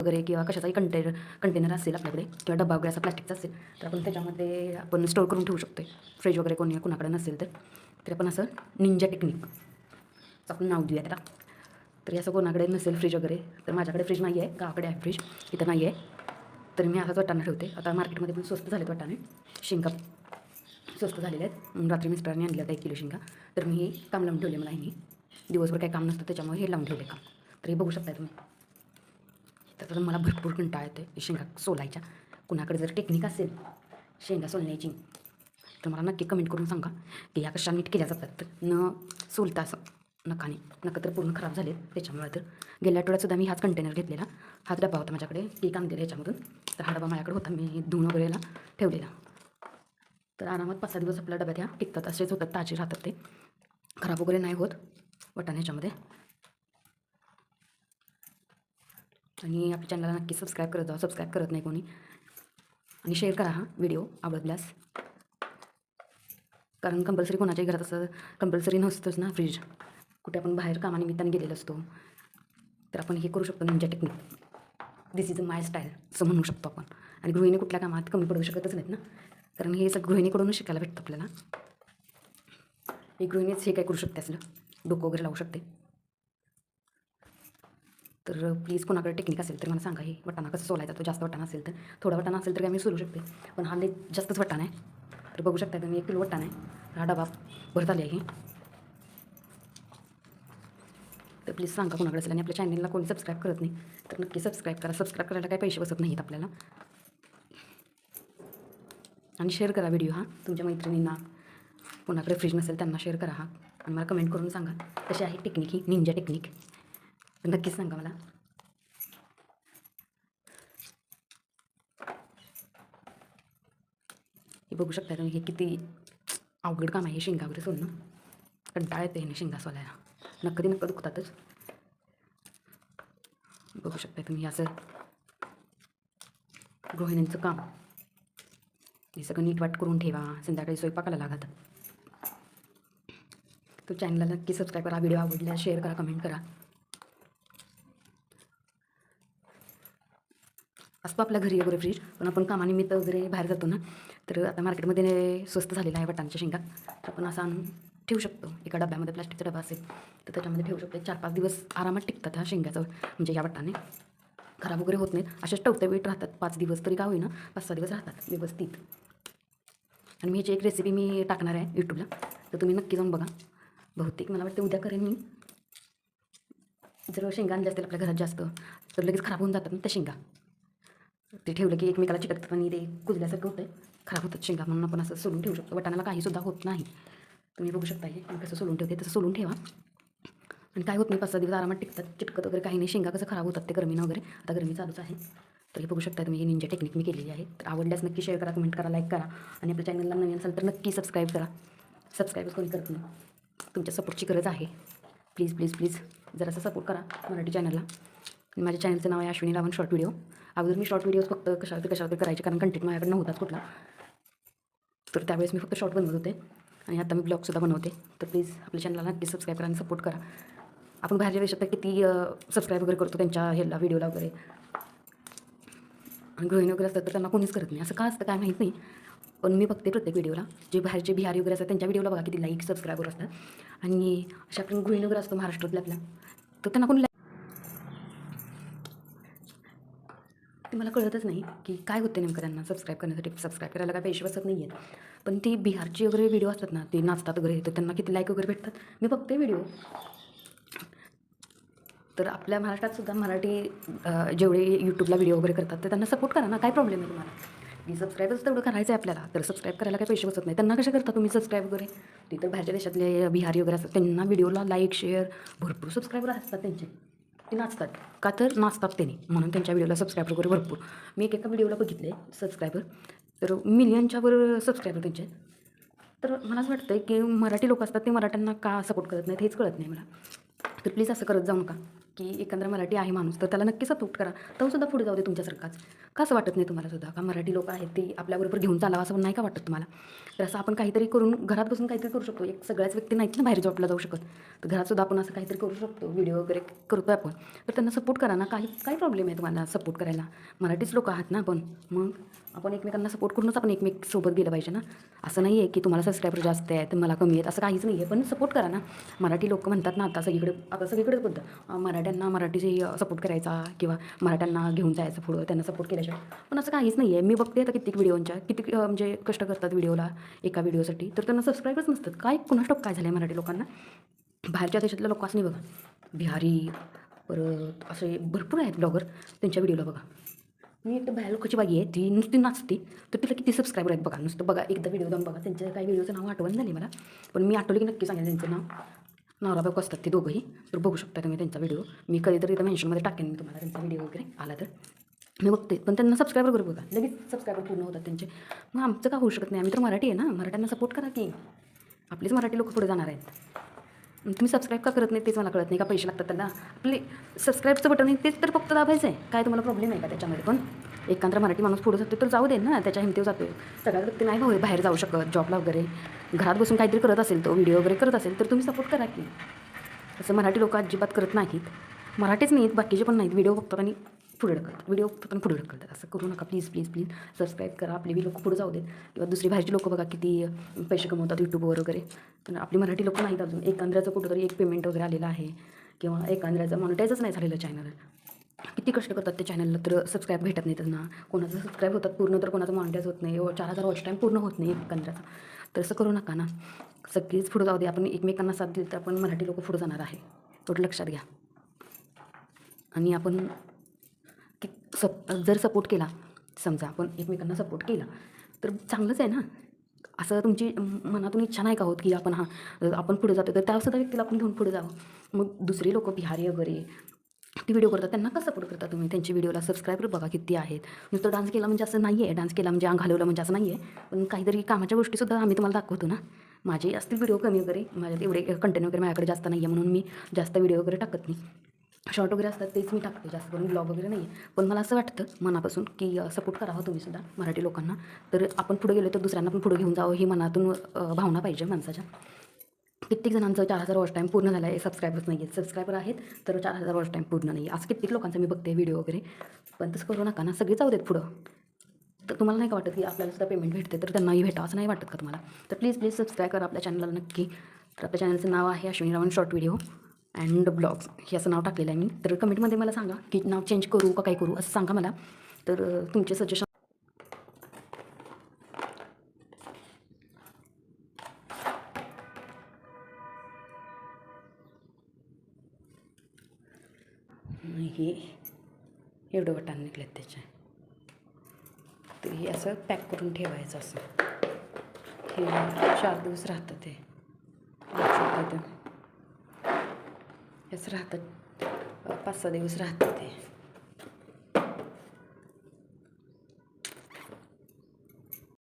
वगैरे किंवा कशाचाही कंटेनर कंटेनर असेल आपल्याकडे किंवा डबा वगैरे असा प्लास्टिकचा असेल तर आपण त्याच्यामध्ये आपण स्टोअर करून ठेवू शकतो फ्रीज वगैरे कोणी कुणाकडे नसेल तर. तर आपण असं निंजा टेक्निक आपण नाव देऊया त्याला तरी असं कोणाकडे नसेल फ्रीज वगैरे तर माझ्याकडे फ्रीज नाही आहे गावाकडे आहे फ्रीज इथं नाही आहे तर मी असाच वाटाणा ठेवते. आता मार्केटमध्ये पण स्वस्त झालेत वाटाणे. शेंगा स्वस्त झालेले आहेत. रात्री मिस्टरांनी आणल्या होत्या एक किलो शेंगा तर मी हे काम लावून ठेवले मला ह्यांनी. दिवसभर काही काम नसतं त्याच्यामुळे हे लावून ठेवले काम. तर हे बघू शकताय तुम्ही. तर मला भरपूर कंटाळा येते शेंगा सोलायच्या. कुणाकडे जर टेक्निक असेल शेंगा सोलण्याची तर मला नक्की कमेंट करून सांगा. की या कशा नीट केल्या जातात. तर न सोलता असं नकाने नका तर पूर्ण खराब झाले त्याच्यामुळे तर गेल्या आठवड्यातसुद्धा मी हाच कंटेनर घेतलेला. हाच डबा होता माझ्याकडे केक आणलेला ह्याच्यामधून. तर हा डबा माझ्याकडे होता. मी धुवून वगैरेला ठेवलेला. तर आरामात पाच सहा दिवस आपल्या डब्यात ह्या टिकतात असेच होतात ताजे राहतात ते. खराब वगैरे नाही होत वटाण्याच्यामध्ये आणि आपल्या चॅनलला नक्की सबस्क्राईब करत जा सबस्क्राईब करत नाही कोणी. आणि शेअर करा हा व्हिडिओ आवडल्यास. कारण कंपल्सरी कोणाच्याही घरात असं कंपल्सरी नसतंच ना फ्रीज कुठे आपण बाहेर कामानिमित्ताने गेलेलो असतो तर आपण हे करू शकतो म्हणजे technique this is a my style असं म्हणू शकतो आपण. आणि गृहिणी कुठल्या कामात कमी पडू शकतच नाहीत ना. कारण हे सगळं गृहिणीकडूनच शिकायला भेटतं आपल्याला. एक गृहिणीच हे काय करू शकते असलं? डोकं वगैरे लावू शकते. तर प्लीज कोणाकडे टेक्निक असेल तर मला सांगा हे वटाणा कसं सोलायचा तो जास्त वटाणा असेल तर. थोडा वटाणा असेल तर काय मी सोलू शकते. पण हा लई जास्तच वटाणा आहे. तर बघू शकता तुम्ही एक किलो वटाणा आहे. हा डबा भरत आले आहे. तर प्लीज सांगा कोणाकडे असेल आणि आपल्या चॅनलला कोणी सबस्क्राईब करत नाही तर नक्की सबस्क्राईब करा. सबस्क्राईब करायला काही पैसे बसत नाहीत आपल्याला. आणि शेअर करा व्हिडिओ हा. तुमच्या मैत्रिणींना कोणाकडे फ्रीज नसेल त्यांना शेअर करा हा. आणि मला कमेंट करून सांगा कशी आहे टेक्निक ही? निंजा टेक्निक नक्कीच सांगा मला. हे बघू शकता तुम्ही हे किती अवघड काम आहे हे शेंगा वगैरे सोडणं. कंटाळा येते हे शेंगा सोलायला. नक्की नक्क दुखतातच. बघू शकता तुम्ही असं गृहिणींचं काम. हे सगळं नीटवाट करून ठेवा. संध्याकाळी स्वयंपाकाला लागत. तो चॅनलला नक्की सबस्क्राईब करा. व्हिडिओ आवडला शेअर करा कमेंट करा. असतो आपल्या घरी वगैरे फ्रीज पण आपण कामानिमित्त वगैरे बाहेर जातो ना तर आता मार्केटमध्ये स्वस्त झालेला आहे वटांच्या शेंगा. तर आपण असं आणून ठेवू शकतो. एका डब्यामध्ये प्लास्टिकचा डबा असेल तर त्याच्यामध्ये ठेवू शकतो. चार पाच दिवस आरामात टिकतात ह्या शेंग्याचं म्हणजे या वटाने खराब वगैरे होत नाहीत. असेच टवटवीट राहतात. पाच दिवस तरी का होईना पाच सहा दिवस राहतात व्यवस्थित. आणि मी ह्याची एक रेसिपी मी टाकणार आहे यूट्यूबला तर तुम्ही नक्की जाऊन बघा. बहुतेक मला वाटतं उद्या करेन मी. जर शेंगा आणल्या असतील आपल्या घरात जास्त तर लगेच खराब होऊन जातात ना त्या शेंगा. ते ठेवलं की एकमेकाला चिटकतात आणि ते कुजल्यासारखं होतं खराब होतात शेंगा म्हणून आपण असं सोलून ठेवू शकतो. वटाणाला काहीसुद्धा होत नाही. तुम्ही बघू शकता हे मी कसं सोलून ठेवते तसं सोलून ठेवा. आणि काय होत नाही पाच सहा दिवस आरामात टिकतात. चिटकत वगैरे काही नाही. शेंगा कसं खराब होतात ते गरमीनं वगैरे. आता गरमी चालूच आहे. तर हे बघू शकता तुम्ही ही निंजा टेक्निक मी केलेली आहे. तर आवडल्यास नक्की शेअर करा कमेंट करा लाईक करा. आणि आपल्या चॅनलला नवीन असाल तर नक्की सबस्क्राईब करा. सबस्क्राईबच कोणी करत नाही. तुमच्या सपोर्टची गरज आहे. प्लीज प्लीज प्लीज जरासा सपोर्ट करा मराठी चॅनलला आणि माझ्या चॅनलचं नाव आहे अश्विनी रावण शॉर्ट व्हिडिओ अगोदर मी शॉर्ट व्हिडिओज फक्त कशावर कशावर करायचे कारण कंटेंट माझ्याकडे नव्हताच कुठला. तर त्यावेळेस मी फक्त शॉर्ट बनवत होते आणि आता मी ब्लॉगसुद्धा बनवते. तर प्लीज आपल्या चॅनलला नक्की सबस्क्राईब करा आणि सपोर्ट करा. आपण बाहेरच्या देशात तर किती सबस्क्राईब वगैरे करतो त्यांच्या ह्याला व्हिडिओला वगैरे. आणि गृहिणी वगैरे असतात तर त्यांना कोणीच करत नाही. असं का असतं काय माहीत नाही. पण मी बघते प्रत्येक व्हिडिओला जे बाहेरचे बिहारी वगैरे असतात त्यांच्या व्हिडिओला बघा किती लाईक सबस्क्रायबर असतात. आणि अशा आपण गृहिणी वगैरे असतो महाराष्ट्रातल्या आपल्या. तर त्यांना कोणी ते मला कळतच नाही की काय होते नेमकं त्यांना सबस्क्राईब करण्यासाठी. सबस्क्राईब करायला काय पैसे बसत नाही आहेत पण ती बिहारची वगैरे व्हिडिओ असतात ना ते नाचतात वगैरे तर त्यांना किती लाईक वगैरे भेटतात. मी बघते व्हिडिओ तर आपल्या महाराष्ट्रात सुद्धा मराठी जेवढे यूट्यूबला व्हिडिओ वगैरे करतात तर त्यांना सपोर्ट करा ना काय प्रॉब्लेम आहे तुम्हाला? मी सबस्क्राईबच तेवढं करायचं आहे आपल्याला तर सबस्क्राईब करायला काही पैसे बसत नाही त्यांना कसे करता तुम्ही सबस्क्राईब वगैरे? ते तर बाहेरच्या देशातले बिहारी वगैरे असतात त्यांना व्हिडिओला लाईक शेअर भरपूर सबस्क्रायबर असतात त्यांचे. ते नाचतात. का तर नाचतात त्यांनी म्हणून त्यांच्या व्हिडिओला सबस्क्रायबर वगैरे भरपूर. मी एक एका व्हिडिओला बघितले सबस्क्रायबर तर मिलियनच्यावर सबस्क्रायबर त्यांचे तर मला असं वाटतं की मराठी लोक असतात ते मराठ्यांना का सपोर्ट करत नाहीत हेच कळत नाही मला. तर प्लीज असं करत जाऊ नका. की एकंदर मराठी आहे माणूस तर त्याला नक्की सपोर्ट करा. तो सुद्धा पुढे जाऊ दे तुमच्यासारखाच. का असं वाटत नाही तुम्हाला सुद्धा? का मराठी लोक आहेत ते आपल्याबरोबर घेऊन चालावं असं नाही का वाटत तुम्हाला? तर असं आपण काहीतरी करून घरात बसून काहीतरी करू शकतो. एक सगळ्याच व्यक्ती नाहीत ना बाहेर जॉबला जाऊ शकत. तर घरातसुद्धा आपण असं काहीतरी करू शकतो. व्हिडिओ वगैरे करतो आपण. तर त्यांना सपोर्ट करा ना. काही काही प्रॉब्लेम आहे तुम्हाला सपोर्ट करायला. मराठीच लोक आहात ना आपण. मग आपण एकमेकांना सपोर्ट करूनच आपण एकमेक सोबत गेलं पाहिजे ना. असं नाही आहे की तुम्हाला सबस्क्रायबर जास्त आहेत मला कमी आहेत असं काहीच नाही आहे पण सपोर्ट करा ना. मराठी लोक म्हणतात ना आता सगळीकडे आता सगळीकडेच बद्दल मराठी मराठ्यांना मराठीशी सपोर्ट करायचा किंवा मराठ्यांना घेऊन जायचं पुढं त्यांना सपोर्ट केल्याशिवाय. पण असं काहीच नाही आहे मी बघते आता कित्येक व्हिडिओच्या किती म्हणजे कष्ट करतात व्हिडिओला एका व्हिडिओसाठी तर त्यांना सबस्क्राईबच नसतात. काय पुन्हा ठाऊक काय झालं आहे मराठी लोकांना? बाहेरच्या देशातल्या लोकांनी बघा. बिहारी परत असे भरपूर आहेत ब्लॉगर त्यांच्या व्हिडिओला बघा. मी एकदा बाहेर लोकांची बाई आहे. ती नुसती नाचते. तर तिला किती सबस्क्रायबर आहेत बघा. नुसतं बघा एकदा व्हिडिओ जाऊन बघा. त्यांच्या काही व्हिडिओचं नाव आठवण झाली मला. पण मी आठवली की नक्की सांगेन त्यांचं नाव. नवरा बायको असतात ते दोघंही. तर बघू शकता तुम्ही त्यांचा व्हिडिओ मी कधीतरी इथं मेन्शनमध्ये टाकेन मी तुम्हाला त्यांचा व्हिडिओ वगैरे. आला तर. मी बघते. पण त्यांना सबस्क्रायबर वगैरे बघा. लगेच सबस्क्रायबर पूर्ण होतात त्यांचे. मग आमचं का होऊ शकत नाही? आम्ही तर मराठी आहे ना. मराठ्यांना सपोर्ट करा की. आपलीच मराठी लोक पुढे जाणार आहेत. तुम्ही सबस्क्राईब का करत नाही तेच मला कळत नाही. का पैसे लागतात त्यांना? आपले सबस्क्राईबचं बटन तेच तर फक्त दाबायचं आहे काय तुम्हाला प्रॉब्लेम आहे का त्याच्यामध्ये पण? एकांतर मराठी माणूस पुढे जातो तर जाऊ दे ना. त्याच्या हिमतीवर जातो सगळ्या व्यक्ती नाही भाऊ बाहेर जाऊ शकत. जॉबला वगैरे. घरात बसून काहीतरी करत असेल तो व्हिडिओ वगैरे करत असेल तर तुम्ही सपोर्ट करा की. असं मराठी लोक अजिबात करत नाहीत. मराठीच नाहीत बाकीचे पण नाहीत. व्हिडिओ बघतात आणि पुढे ढकलतात. व्हिडिओ बघतात आणि पुढे ढकलतात. असं करू नका. प्लीज प्लीज प्लीज सबस्क्राईब करा. आपली बी लोक पुढे जाऊ देत. किंवा दुसरी बाहेरची लोक बघा किती पैसे कमवतात यूट्यूबवर वगैरे. पण आपली मराठी लोक नाहीत अजून. एक आंध्राचं कुठंतरी एक पेमेंट वगैरे आलेलं आहे. किंवा एक आंध्राचं मॉनिटाईजच नाही झालेलं चॅनल किती कष्ट करतात त्या चॅनलला तर सबस्क्राईब भेटत नाही त्यांना कोणाचं सबस्क्राईब होतात पूर्ण तर कोणाचं मॉनिटाईज होत नाही. चार हजार वॉच टाईम पूर्ण होत नाही एक आंध्राचा तर असं करू नका ना. सगळीच पुढं जाऊ दे. आपण एकमेकांना साथ दिली तर आपण मराठी लोक पुढं जाणार आहे. थोडं लक्षात घ्या. आणि आपण की सप जर सपोर्ट केला समजा आपण एकमेकांना सपोर्ट केला तर चांगलंच आहे ना. असं तुमची मनातून इच्छा नाही का होत की आपण हा आपण पुढे जातो तर त्यासुद्धा व्यक्तीला आपण घेऊन पुढे जावं. मग दुसरी लोक बिहारी वगैरे ती व्हिडिओ करतात. त्यांना कसं सपोर्ट करता तुम्ही? त्यांची व्हिडिओला सबस्क्रायबर बघा किती आहेत. नुसतं डान्स केला म्हणजे असं नाही आहे डान्स केला म्हणजे अंग घालवलं म्हणजे असं नाही आहे पण काहीतरी कामाच्या गोष्टीसुद्धा आम्ही तुम्हाला दाखवतो ना. माझे असतील व्हिडिओ कमी वगैरे. माझ्यात एवढे कंटेंट वगैरे माझ्याकडे जास्त नाही आहे म्हणून मी जास्त व्हिडिओ वगैरे टाकत नाही. शॉर्ट वगैरे असतात तेच मी टाकते. जास्त करून ब्लॉग वगैरे नाही आहे पण मला असं वाटतं मनापासून की सपोर्ट करावा तुम्ही सुद्धा मराठी लोकांना. तर आपण पुढे गेलो तर दुसऱ्यांना पण पुढे घेऊन जावं ही मनातून भावना पाहिजे माणसाच्या. कित्येक जणांचं चार हजार वॉच टाईम पूर्ण झाला आहे सबस्क्रायबर्स नाही आहेत सबस्क्रायबर आहेत तर चार हजार वॉच टाईम पूर्ण नाही आहे असं कित्येक लोकांचं मी बघते व्हिडिओ वगैरे. पण तसं करू नका ना. सगळे जाऊ देत पुढं. तर तुम्हाला नाही का वाटत की आपल्याला सुद्धा पेमेंट भेटते? तर त्यांनाही भेटा. असं नाही वाटत का तुम्हाला? तर प्लीज प्लीज सबस्क्राईब करा आपल्या चॅनलला नक्की. तर आपल्या चॅनलचं नाव आहे Ashwini Ravan short video and blogs हे असं नाव टाकलेलं आहे मी. तर कमेंटमध्ये मला सांगा की नाव चेंज करू का काय करू? असं सांगा मला. तर तुमचे सजेशन हे एवढं वटाण निघलेत त्याच्या तर हे असं पॅक करून ठेवायचं असं. हे चार दिवस राहतं ते. असं राहतं. पाच सहा दिवस राहतं ते.